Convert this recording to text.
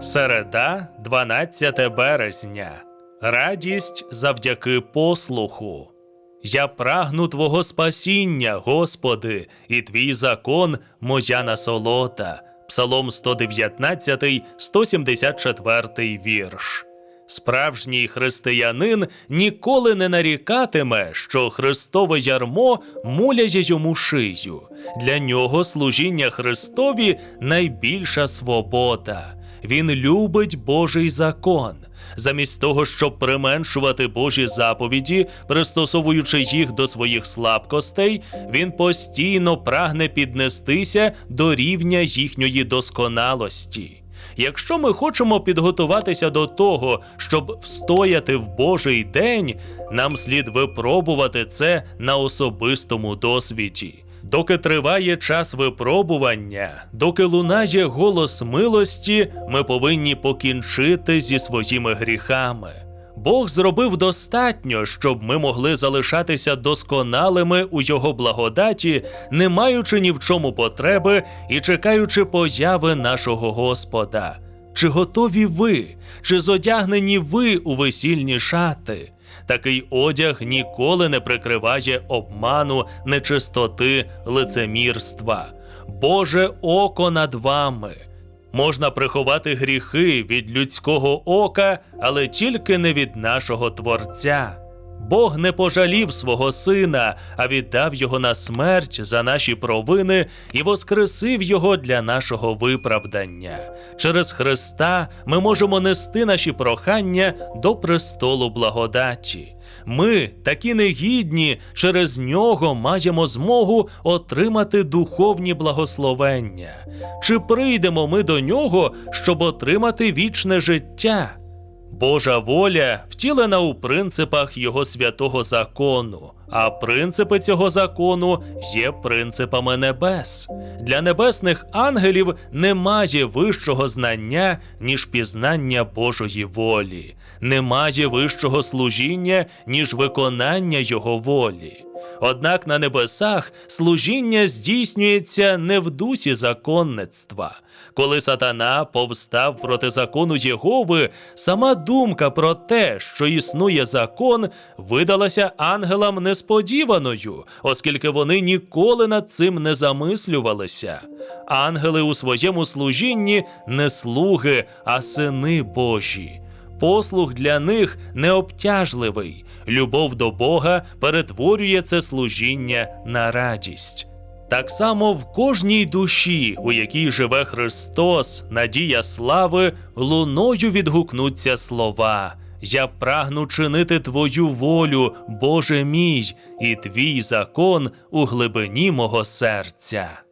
Середа, 12 березня. Радість завдяки послуху. Я прагну Твого спасіння, Господи, і Твій закон моя насолода. Псалом 119, 174 вірш. Справжній християнин ніколи не нарікатиме, що Христове ярмо муляє йому шию. Для нього служіння Христові найбільша свобода. Він любить Божий закон. Замість того, щоб применшувати Божі заповіді, пристосовуючи їх до своїх слабкостей, він постійно прагне піднестися до рівня їхньої досконалості. Якщо ми хочемо підготуватися до того, щоб встояти в Божий день, нам слід випробувати це на особистому досвіді. Доки триває час випробування, доки лунає голос милості, ми повинні покінчити зі своїми гріхами. Бог зробив достатньо, щоб ми могли залишатися досконалими у Його благодаті, не маючи ні в чому потреби і чекаючи появи нашого Господа. Чи готові ви, чи зодягнені ви у весільні шати? Такий одяг ніколи не прикриває обману, нечистоти, лицемірства. Боже око над вами. Можна приховати гріхи від людського ока, але тільки не від нашого Творця. Бог не пожалів свого сина, а віддав його на смерть за наші провини і воскресив його для нашого виправдання. Через Христа ми можемо нести наші прохання до престолу благодаті. Ми, такі негідні, через нього маємо змогу отримати духовні благословення. Чи прийдемо ми до нього, щоб отримати вічне життя? Божа воля втілена у принципах Його святого закону, а принципи цього закону є принципами небес. Для небесних ангелів немає вищого знання, ніж пізнання Божої волі, немає вищого служіння, ніж виконання Його волі. Однак на небесах служіння здійснюється не в дусі законництва. Коли сатана повстав проти закону Єгови, сама думка про те, що існує закон, видалася ангелам несподіваною, оскільки вони ніколи над цим не замислювалися. Ангели у своєму служінні не слуги, а сини Божі. Послуг для них необтяжливий. Любов до Бога перетворює це служіння на радість. Так само в кожній душі, у якій живе Христос, надія слави, луною відгукнуться слова. Я прагну чинити Твою волю, Боже мій, і твій закон у глибині мого серця.